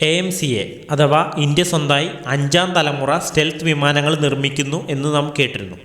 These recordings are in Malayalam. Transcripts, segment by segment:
എ എം സി എ അഥവാ ഇന്ത്യ സ്വന്തമായി അഞ്ചാം തലമുറ സ്റ്റെൽത്ത് വിമാനങ്ങൾ നിർമ്മിക്കുന്നു എന്ന് നാം കേട്ടിരുന്നു.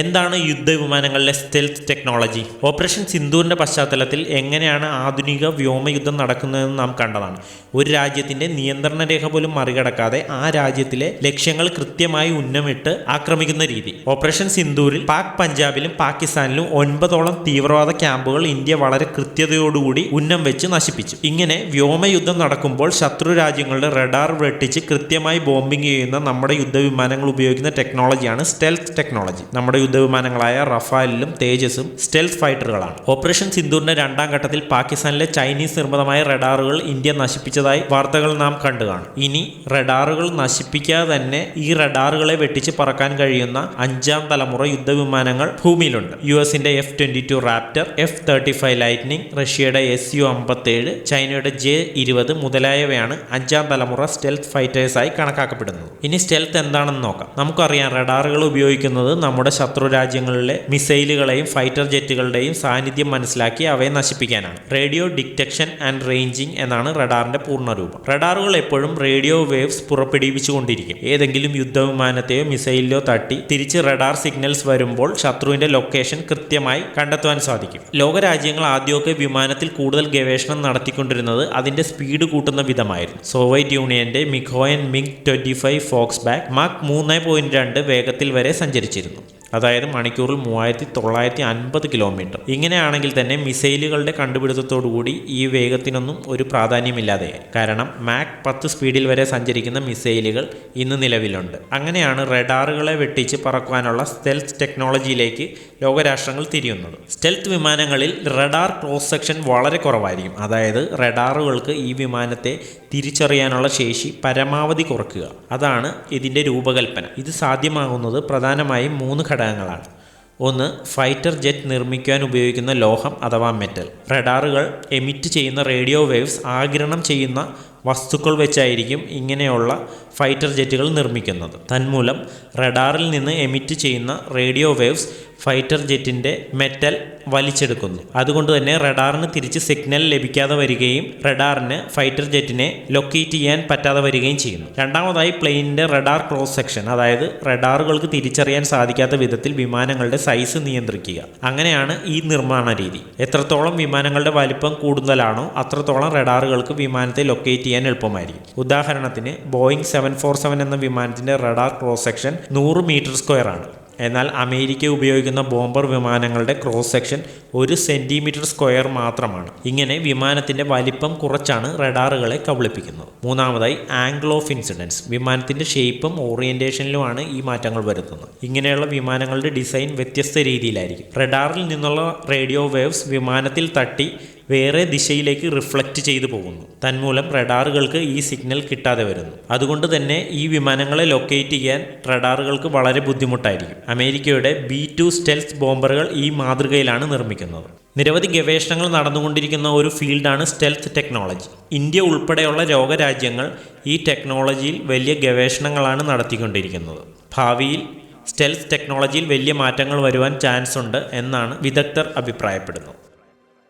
എന്താണ് യുദ്ധവിമാനങ്ങളിലെ സ്റ്റെൽത്ത് ടെക്നോളജി ഓപ്പറേഷൻ സിന്ധുവിന്റെ പശ്ചാത്തലത്തിൽ എങ്ങനെയാണ് ആധുനിക വ്യോമയുദ്ധം നടക്കുന്നതെന്ന് നാം കണ്ടതാണ്. ഒരു രാജ്യത്തിന്റെ നിയന്ത്രണ രേഖ പോലും മറികടക്കാതെ ആ രാജ്യത്തിലെ ലക്ഷ്യങ്ങൾ കൃത്യമായി ഉന്നമിട്ട് ആക്രമിക്കുന്ന രീതി. ഓപ്പറേഷൻ സിന്ധൂരിൽ പാക് പഞ്ചാബിലും പാകിസ്ഥാനിലും ഒൻപതോളം തീവ്രവാദ ക്യാമ്പുകൾ ഇന്ത്യ വളരെ കൃത്യതയോടുകൂടി ഉന്നം വെച്ച് നശിപ്പിച്ചു. ഇങ്ങനെ വ്യോമയുദ്ധം നടക്കുമ്പോൾ ശത്രു രാജ്യങ്ങളുടെ റഡാർ വെട്ടിച്ച് കൃത്യമായി ബോംബിംഗ് ചെയ്യുന്ന നമ്മുടെ യുദ്ധവിമാനങ്ങൾ ഉപയോഗിക്കുന്ന ടെക്നോളജിയാണ് സ്റ്റെൽത്ത് ടെക്നോളജി നമ്മുടെ യുദ്ധവിമാനങ്ങളായ റഫാലിലും തേജസും സ്റ്റെൽത്ത് ഫൈറ്ററുകളാണ്. ഓപ്പറേഷൻ സിന്ദൂറിന്റെ രണ്ടാം ഘട്ടത്തിൽ പാകിസ്ഥാനിലെ ചൈനീസ് നിർമ്മിതമായ റഡാറുകൾ ഇന്ത്യ നശിപ്പിച്ചതായി വാർത്തകൾ നാം കണ്ടു കാണും ഇനി റഡാറുകൾ നശിപ്പിക്കാതെ തന്നെ ഈ റഡാറുകളെ വെട്ടിച്ച് പറക്കാൻ കഴിയുന്ന അഞ്ചാം തലമുറ യുദ്ധവിമാനങ്ങൾ ഭൂമിയിലുണ്ട്. യു എസിന്റെ F twenty two raptor F thirty five lightning റഷ്യയുടെ എസ് യു അമ്പത്തേഴ് ചൈനയുടെ ജെ ഇരുപത് മുതലായവയാണ് അഞ്ചാം തലമുറ സ്റ്റെൽത്ത് ഫൈറ്റേഴ്സായി കണക്കാക്കപ്പെടുന്നത്. ഇനി സ്റ്റെൽത്ത് എന്താണെന്ന് നോക്കാം. നമുക്കറിയാം റഡാറുകൾ ഉപയോഗിക്കുന്നത് നമ്മുടെ ശത്രു രാജ്യങ്ങളിലെ മിസൈലുകളെയും ഫൈറ്റർ ജെറ്റുകളുടെയും സാന്നിധ്യം മനസ്സിലാക്കി അവയെ നശിപ്പിക്കാനാണ്. റേഡിയോ ഡിറ്റക്ഷൻ ആൻഡ് റേഞ്ചിങ് എന്നാണ് റഡാറിന്റെ പൂർണരൂപം. റഡാറുകൾ എപ്പോഴും റേഡിയോ വേവ്സ് പുറപ്പെടുവിച്ചുകൊണ്ടിരിക്കും. ഏതെങ്കിലും യുദ്ധവിമാനത്തെയോ മിസൈലിലോ തട്ടി തിരിച്ച് റഡാർ സിഗ്നൽസ് വരുമ്പോൾ ശത്രുവിന്റെ ലൊക്കേഷൻ കൃത്യമായി കണ്ടെത്തുവാൻ സാധിക്കും. ലോകരാജ്യങ്ങൾ ആദ്യമൊക്കെ വിമാനത്തിൽ കൂടുതൽ ഗവേഷണം നടത്തിക്കൊണ്ടിരുന്നത് അതിന്റെ സ്പീഡ് കൂട്ടുന്ന വിധമായിരുന്നു. സോവിയറ്റ് യൂണിയന്റെ Mikoyan MiG twenty five Foxbat Mach മൂന്ന് പോയിന്റ് രണ്ട് വേഗത്തിൽ വരെ സഞ്ചരിച്ചിരുന്നു. അതായത് മണിക്കൂറിൽ മൂവായിരത്തി തൊള്ളായിരത്തി അൻപത് കിലോമീറ്റർ. ഇങ്ങനെയാണെങ്കിൽ തന്നെ മിസൈലുകളുടെ കണ്ടുപിടുത്തത്തോടുകൂടി ഈ വേഗത്തിനൊന്നും ഒരു പ്രാധാന്യമില്ലാതെ. കാരണം മാക് പത്ത് സ്പീഡിൽ വരെ സഞ്ചരിക്കുന്ന മിസൈലുകൾ ഇന്ന് നിലവിലുണ്ട്. അങ്ങനെയാണ് റഡാറുകളെ വെട്ടിച്ച് പറക്കുവാനുള്ള സ്റ്റെൽത്ത് ടെക്നോളജിയിലേക്ക് ലോകരാഷ്ട്രങ്ങൾ തിരിയുന്നത്. സ്റ്റെൽത്ത് വിമാനങ്ങളിൽ റഡാർ ക്രോസ് സെക്ഷൻ വളരെ കുറവായിരിക്കും. അതായത് റഡാറുകൾക്ക് ഈ വിമാനത്തെ തിരിച്ചറിയാനുള്ള ശേഷി പരമാവധി കുറയ്ക്കുക അതാണ് ഇതിന്റെ രൂപകൽപ്പന. ഇത് സാധ്യമാകുന്നത് പ്രധാനമായും മൂന്ന് ഘടകങ്ങളാണ്. ഒന്ന് ഫൈറ്റർ ജെറ്റ് നിർമ്മിക്കാൻ ഉപയോഗിക്കുന്ന ലോഹം അഥവാ മെറ്റൽ. റഡാറുകൾ എമിറ്റ് ചെയ്യുന്ന റേഡിയോ വേവ്സ് ആഗിരണം ചെയ്യുന്ന വസ്തുക്കൾ വെച്ചായിരിക്കും ഇങ്ങനെയുള്ള ഫൈറ്റർ ജെറ്റുകൾ നിർമ്മിക്കുന്നത്. തന്മൂലം റഡാറിൽ നിന്ന് എമിറ്റ് ചെയ്യുന്ന റേഡിയോ വേവ്സ് ഫൈറ്റർ ജെറ്റിന്റെ മെറ്റൽ വലിച്ചെടുക്കുന്നു. അതുകൊണ്ട് തന്നെ റഡാറിന് തിരിച്ച് സിഗ്നൽ ലഭിക്കാതെ വരികയും റഡാറിന് ഫൈറ്റർ ജെറ്റിനെ ലൊക്കേറ്റ് ചെയ്യാൻ പറ്റാതെ വരികയും ചെയ്യുന്നു. രണ്ടാമതായി പ്ലെയിനിന്റെ റഡാർ ക്രോസ് സെക്ഷൻ അതായത് റഡാറുകൾക്ക് തിരിച്ചറിയാൻ സാധിക്കാത്ത വിധത്തിൽ വിമാനങ്ങളുടെ സൈസ് നിയന്ത്രിക്കുക. അങ്ങനെയാണ് ഈ നിർമ്മാണ രീതി. എത്രത്തോളം വിമാനങ്ങളുടെ വലിപ്പം കൂടുതലാണോ അത്രത്തോളം റഡാറുകൾക്ക് വിമാനത്തെ ലൊക്കേറ്റ് ചെയ്യാൻ എളുപ്പമായിരിക്കും. ഉദാഹരണത്തിന് ബോയിങ് സെവൻ ഫോർ സെവൻ എന്ന വിമാനത്തിന്റെ റഡാർ ക്രോസ് സെക്ഷൻ നൂറ് മീറ്റർ സ്ക്വയർ ആണ്. എന്നാൽ അമേരിക്ക ഉപയോഗിക്കുന്ന ബോംബർ വിമാനങ്ങളുടെ ക്രോസ് സെക്ഷൻ ഒരു സെന്റിമീറ്റർ സ്ക്വയർ മാത്രമാണ്. ഇങ്ങനെ വിമാനത്തിന്റെ വലിപ്പം കുറച്ചാണ് റഡാറുകളെ കബളിപ്പിക്കുന്നത്. മൂന്നാമതായി ആംഗിൾ ഓഫ് ഇൻസിഡൻസ് വിമാനത്തിന്റെ ഷേപ്പും ഓറിയന്റേഷനിലുമാണ് ഈ മാറ്റങ്ങൾ വരുത്തുന്നത്. ഇങ്ങനെയുള്ള വിമാനങ്ങളുടെ ഡിസൈൻ വ്യത്യസ്ത രീതിയിലായിരിക്കും. റഡാറിൽ നിന്നുള്ള റേഡിയോ വേവ്സ് വിമാനത്തിൽ തട്ടി വേറെ ദിശയിലേക്ക് റിഫ്ലക്റ്റ് ചെയ്തു പോകുന്നു. തന്മൂലം റഡാറുകൾക്ക് ഈ സിഗ്നൽ കിട്ടാതെ വരുന്നു. അതുകൊണ്ട് തന്നെ ഈ വിമാനങ്ങളെ ലൊക്കേറ്റ് ചെയ്യാൻ റഡാറുകൾക്ക് വളരെ ബുദ്ധിമുട്ടായിരിക്കും. അമേരിക്കയുടെ ബി ടു സ്റ്റെൽസ് ബോംബറുകൾ ഈ മാതൃകയിലാണ് നിർമ്മിക്കുന്നത്. നിരവധി ഗവേഷണങ്ങൾ നടന്നുകൊണ്ടിരിക്കുന്ന ഒരു ഫീൽഡാണ് സ്റ്റെൽത്ത് ടെക്നോളജി ഇന്ത്യ ഉൾപ്പെടെയുള്ള ലോകരാജ്യങ്ങൾ ഈ ടെക്നോളജിയിൽ വലിയ ഗവേഷണങ്ങളാണ് നടത്തിക്കൊണ്ടിരിക്കുന്നത്. ഭാവിയിൽ സ്റ്റെൽത്ത് ടെക്നോളജിയിൽ വലിയ മാറ്റങ്ങൾ വരുവാൻ ചാൻസ് ഉണ്ട് എന്നാണ് വിദഗ്ധർ അഭിപ്രായപ്പെടുന്നത്.